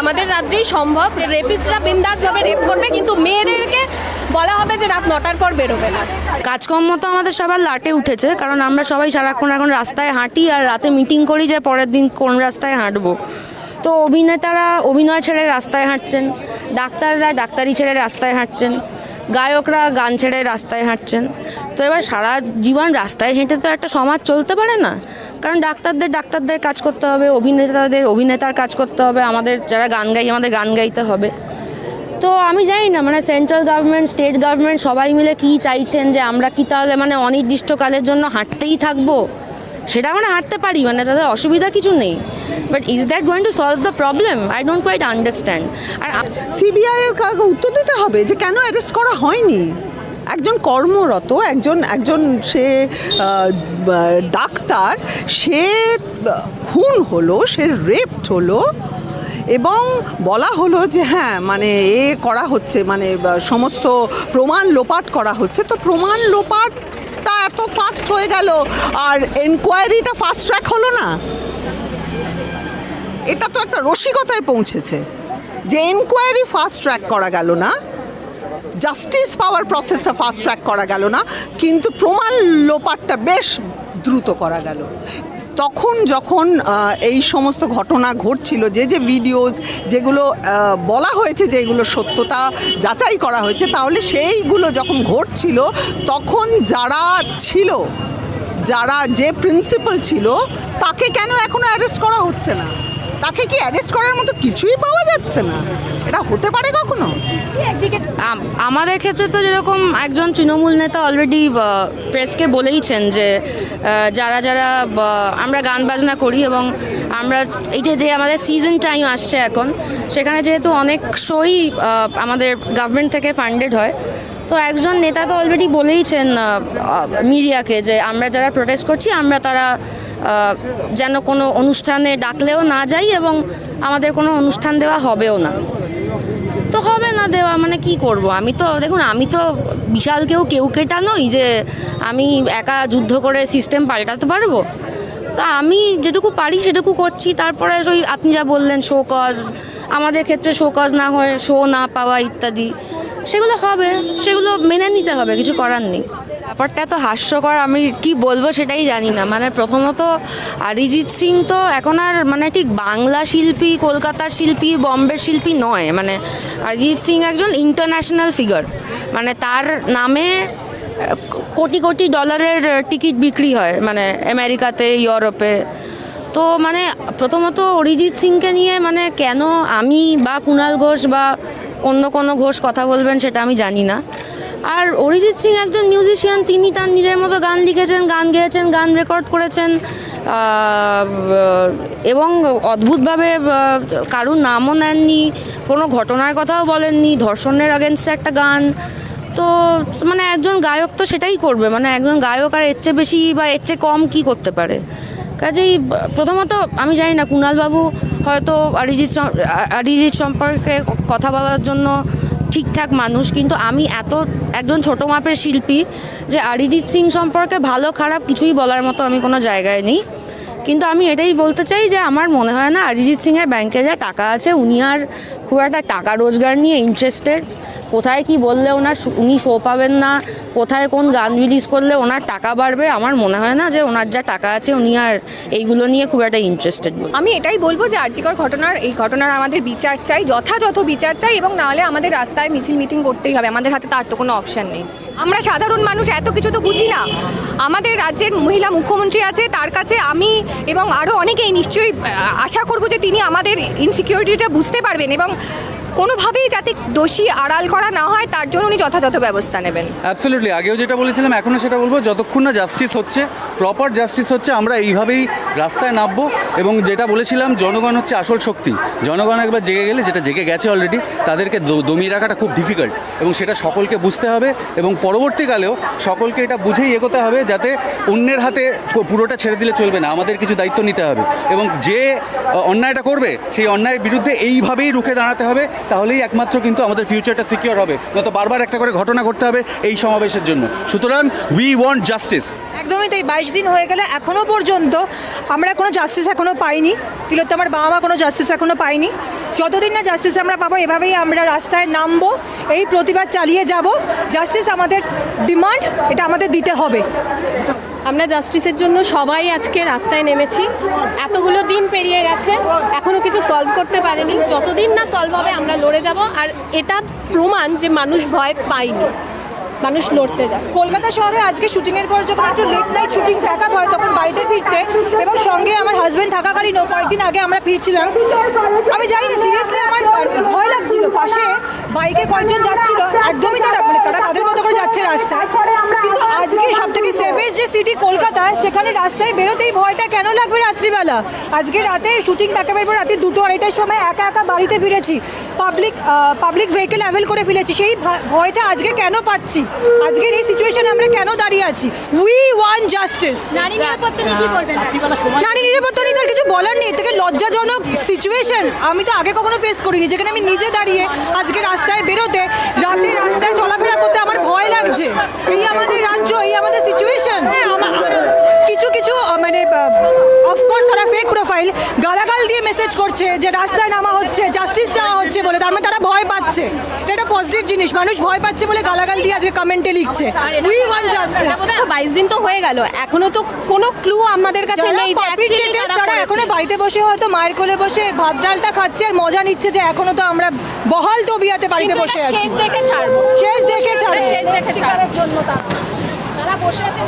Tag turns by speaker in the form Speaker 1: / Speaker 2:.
Speaker 1: আমাদের রাজ্যেই সম্ভব যে রেপিস্টরা বিন্দাসভাবে রেপ করবে, কিন্তু মেয়েদেরকে বলা হবে যে রাত নটার পর বেরোবে না।
Speaker 2: কাজকর্ম তো আমাদের সবার লাটে উঠেছে, কারণ আমরা সবাই সারাক্ষণ এখন রাস্তায় হাঁটি আর রাতে মিটিং করি যে পরের দিন কোন রাস্তায় হাঁটবো। তো অভিনেতারা অভিনয় ছেড়ে রাস্তায় হাঁটছেন, ডাক্তাররা ডাক্তারি ছেড়ে রাস্তায় হাঁটছেন, গায়করা গান ছেড়ে রাস্তায় হাঁটছেন। তো এবার সারা জীবন রাস্তায় হেঁটে তো একটা সমাজ চলতে পারে না। কারণ ডাক্তারদের ডাক্তারদের কাজ করতে হবে, অভিনেতাদের, অভিনেতার কাজ করতে হবে, আমাদের যারা গান গাই, আমাদের গান গাইতে হবে। তো আমি জানি না মানে সেন্ট্রাল গভর্নমেন্ট স্টেট গভর্নমেন্ট সবাই মিলে কি চাইছেন যে আমরা কি তাহলে মানে অনির্দিষ্টকালের জন্য হাঁটতেই থাকব? সেটা মানে হাঁটতে পারি মানে তাদের অসুবিধা কিছু নেই। But is that going to solve the problem I don't quite understand R
Speaker 3: CBI এর উত্তর দিতে হবে যে কেন অ্যারেস্ট করা হয়নি? একজন কর্মরত, একজন একজন সে ডাক্তার, সে খুন হলো, সে রেপড হলো এবং বলা হলো যে হ্যাঁ মানে এ করা হচ্ছে মানে সমস্ত প্রমাণ লোপাট করা হচ্ছে। তো প্রমাণ লোপাটটা এত ফাস্ট হয়ে গেল আর এনকোয়ারিটা ফাস্ট ট্র্যাক হলো না। এটা তো একটা রসিকতায় পৌঁছেছে যে এনকোয়ারি ফাস্ট ট্র্যাক করা গেল না। জাস্টিস পাওয়ার প্রসেসটা ফাস্ট ট্র্যাক করা গেল না, কিন্তু প্রমাণ লোপাটটা বেশ দ্রুত করা গেল। তখন যখন এই সমস্ত ঘটনা ঘটছিল, যে যে ভিডিওস যেগুলো বলা হয়েছে যে এগুলো সত্যতা যাচাই করা হয়েছে, তাহলে সেইগুলো যখন ঘটছিল, তখন যারা ছিল, যারা যে প্রিন্সিপাল ছিল, তাকে কেন এখনও অ্যারেস্ট করা হচ্ছে না? তাকে কি অ্যারেস্ট করার মতো কিছুই পাওয়া যাচ্ছে না? এটা হতে পারে কখনো?
Speaker 2: আমাদের ক্ষেত্রে তো যেরকম একজন তৃণমূল নেতা অলরেডি প্রেসকে বলেইছেন যে যারা যারা আমরা গান বাজনা করি এবং আমরা এই যে যে আমাদের সিজন টাইম আসছে এখন, সেখানে যেহেতু অনেক শোই আমাদের গভর্নমেন্ট থেকে ফান্ডেড হয়, তো একজন নেতা তো অলরেডি বলেইছেন মিডিয়াকে যে আমরা যারা প্রোটেস্ট করছি, আমরা তারা যেন কোনো অনুষ্ঠানে ডাকলেও না যাই এবং আমাদের কোনো অনুষ্ঠান দেওয়া হবেও না। তো হবে না দেওয়া মানে কি করব? আমি তো, দেখুন, আমি তো বিশাল কেউ কেউ কেটা নই যে আমি একা যুদ্ধ করে সিস্টেম পাল্টাতে পারব। তা আমি যেটুকু পারি সেটুকু করছি, তারপরে ওই আপনি যা বললেন শো কজ আমাদের ক্ষেত্রে শো কজ না হয় শো না পাওয়া ইত্যাদি। সেগুলো হবে, সেগুলো মেনে নিতে হবে, কিছু করার নেই। ব্যাপারটা তো হাস্যকর, আমি কি বলব সেটাই জানি না। মানে প্রথমত অরিজিৎ সিং তো এখন আর মানে ঠিক বাংলা শিল্পী কলকাতার শিল্পী বম্বের শিল্পী নয়। মানে অরিজিৎ সিং একজন ইন্টারন্যাশনাল ফিগার মানে তার নামে কোটি কোটি ডলারের টিকিট বিক্রি হয়। মানে আমেরিকাতে ইউরোপে তো মানে প্রথমত অরিজিৎ সিংকে নিয়ে মানে কেন আমি বা কুণাল ঘোষ বা অন্য কোনো ঘোষ কথা বলবেন সেটা আমি জানি না। আর অরিজিৎ সিং একজন মিউজিশিয়ান তিনি তার নিজের মতো গান লিখেছেন, গান গেয়েছেন, গান রেকর্ড করেছেন এবং অদ্ভুতভাবে কারুর নামও নেননি, কোনো ঘটনার কথাও বলেননি, ধর্ষণের আগেনস্টে একটা গান। তো মানে একজন গায়ক তো সেটাই করবে মানে একজন গায়ক আর এর চেয়ে বেশি বা এর চেয়ে কম কি করতে পারে? কাজেই প্রথমত আমি জানি না, কুণালবাবু হয়তো অরিজিৎ অরিজিৎ সম্পর্কে কথা বলার জন্য ঠিকঠাক মানুষ, কিন্তু আমি এত, একজন ছোট মাপের শিল্পী যে অরিজিৎ সিং সম্পর্কে ভালো, খারাপ কিছুই বলার মতো আমি কোনো জায়গায় নেই। কিন্তু আমি এটাই বলতে চাই যে আমার মনে হয় না, অরিজিৎ সিংয়ের ব্যাংকে যা টাকা আছে, উনি আর খুব একটা টাকা রোজগার নিয়ে ইন্টারেস্টেড কোথায় কি বললে ওনার উনি শো পাবেন না, কোথায় কোন গান রিলিজ করলে ওনার টাকা বাড়বে, আমার মনে হয় না যে ওনার যা টাকা আছে উনি আর এইগুলো নিয়ে খুব একটা ইন্টারেস্টেড
Speaker 1: আমি এটাই বলব যে আর্যিকর ঘটনার, এই ঘটনার আমাদের বিচার চাই, যথাযথ বিচার চাই এবং নাহলে আমাদের রাস্তায় মিছিল মিটিং করতেই হবে, আমাদের হাতে তার তো কোনো অপশান নেই। আমরা সাধারণ মানুষ, এত কিছু তো বুঝি না। আমাদের রাজ্যের মহিলা মুখ্যমন্ত্রী আছে, তার কাছে আমি এবং আরও অনেকেই নিশ্চয়ই আশা করব যে তিনি আমাদের ইনসিকিউরিটিটা বুঝতে পারবেন এবং কোনোভাবেই যাতে দোষী আড়াল করা না হয়, তার জন্য উনি যথাযথ ব্যবস্থা নেবেন।
Speaker 4: অ্যাবসলিউটলি আগেও যেটা বলেছিলাম, এখনও সেটা বলব, যতক্ষণ না জাস্টিস হচ্ছে প্রপার জাস্টিস হচ্ছে, আমরা এইভাবেই রাস্তায় নামবো। এবং যেটা বলেছিলাম, জনগণ হচ্ছে আসল শক্তি। জনগণ একবার জেগে গেলে, যেটা জেগে গেছে অলরেডি তাদেরকে দমিয়ে রাখাটা খুব ডিফিকাল্ট এবং সেটা সকলকে বুঝতে হবে, এবং পরবর্তীকালেও সকলকে এটা বুঝেই এগোতে হবে, যাতে অন্যের হাতে পুরোটা ছেড়ে দিলে চলবে না। আমাদের কিছু দায়িত্ব নিতে হবে। এবং যে অন্যায়টা করবে, সেই অন্যায়ের বিরুদ্ধে এইভাবেই রুখে দাঁড়াতে হবে তাহলেই একমাত্র কিন্তু আমাদের ফিউচারটা সিকিওর হবে। নয়তো বারবার একটা করে ঘটনা ঘটতে হবে এই সমাবেশের জন্য। সুতরাং উই ওয়ান্ট জাস্টিস
Speaker 5: একদমই তাই, বাইশ দিন হয়ে গেলে এখনও পর্যন্ত আমরা কোনো জাস্টিস এখনও পাইনি। তিলোত্তমার বাবা মা কোনো জাস্টিস এখনও পাইনি। যতদিন না জাস্টিস আমরা পাবো, এভাবেই আমরা রাস্তায় নামবো, এই প্রতিবাদ চালিয়ে যাব। জাস্টিস আমাদের ডিমান্ড এটা আমাদের দিতে হবে।
Speaker 1: আমরা জাস্টিসের জন্য সবাই আজকে রাস্তায় নেমেছি। এতগুলো দিন পেরিয়ে গেছে এখনও কিছু সলভ করতে পারেনি। যতদিন না সলভ হবে, আমরা লড়ে যাব। আর এটা প্রমাণ যে মানুষ ভয় পায়নি। মানুষ লড়তে যায়।
Speaker 5: কলকাতা শহরে আজকে শুটিংয়ের পর যখন একটু লেট নাইট শুটিং প্যাক হয়, তখন বাড়িতে ফিরতে এবং সঙ্গে আমার হাজব্যান্ড থাকাকালীনও কয়েকদিন আগে আমরা ফিরছিলাম। আমি জানি না সিরিয়াসলি আমার ভয় লাগছিল। পাশে বাইকে কয়েকজন যাচ্ছিল, একদমই তারা মানে তারা তাদের মতো করে যাচ্ছে রাস্তায়। কিন্তু আজকে সব থেকে সেফেস্ট যে সিটি কলকাতা, সেখানে রাস্তায় বেরোতেই ভয়টা কেন লাগবে রাত্রিবেলা? আজকে রাতে শুটিং প্যাকের পর রাতে দুটো আড়াইটার সময় একা একা বাড়িতে ফিরেছি। পাবলিক পাবলিক ভেহিকেল অ্যাভেল করে ফেলেছি। সেই ভয়টা আজকে কেন পাচ্ছি? আজকের এই সিচুয়েশনে আমরা কেন দাঁড়িয়ে আছি? উই ওয়ান জাস্টিস
Speaker 1: নারী নিরাপত্তা নিয়ে কি বলবেন?
Speaker 5: নারী নিরাপত্তা নিয়ে তার কিছু বলার নেই। থেকে লজ্জাজনক সিচুয়েশন আমি তো আগে কখনো ফেস করিনি যেখানে আমি নিজে দাঁড়িয়ে আজকে রাস্তায় বেরোতে রাতে রাস্তায় চলাফেরা করতে আমার ভয় লাগছে। এই আমাদের রাজ্য এই আমাদের সিচুয়েশন আহ, মানে অফকোর্স তারা ফেক প্রোফাইল গালাগাল দিয়ে মেসেজ করছে যে রাস্তায় নামা হচ্ছে জাস্টিস চাওয়া হচ্ছে বলে। তার মানে তারা ভয় পাচ্ছে। এটা পজিটিভ জিনিস। মানুষ ভয় পাচ্ছে বলে গালাগাল দিয়ে আজকে কমেন্টে লিখছে। উই ওয়ান জাস্টিস
Speaker 1: বাইশ দিন তো হয়ে গেল। এখনও তো কোনো ক্লু আমাদের কাছে নেই যে
Speaker 5: তারা এখনও বাড়িতে বসে হয়তো মায়ের কোলে বসে ভাত ডালটা খাচ্ছে আর মজা নিচ্ছে যে এখনও তো আমরা বহাল তবিয়াতে বাড়িতে বসে আছি।
Speaker 1: শেষ দেখে ছাড়বো।
Speaker 5: শেষ দেখে ছাড়বো।
Speaker 1: শেষ দেখে ছাড়বো। তারা। বসে আছে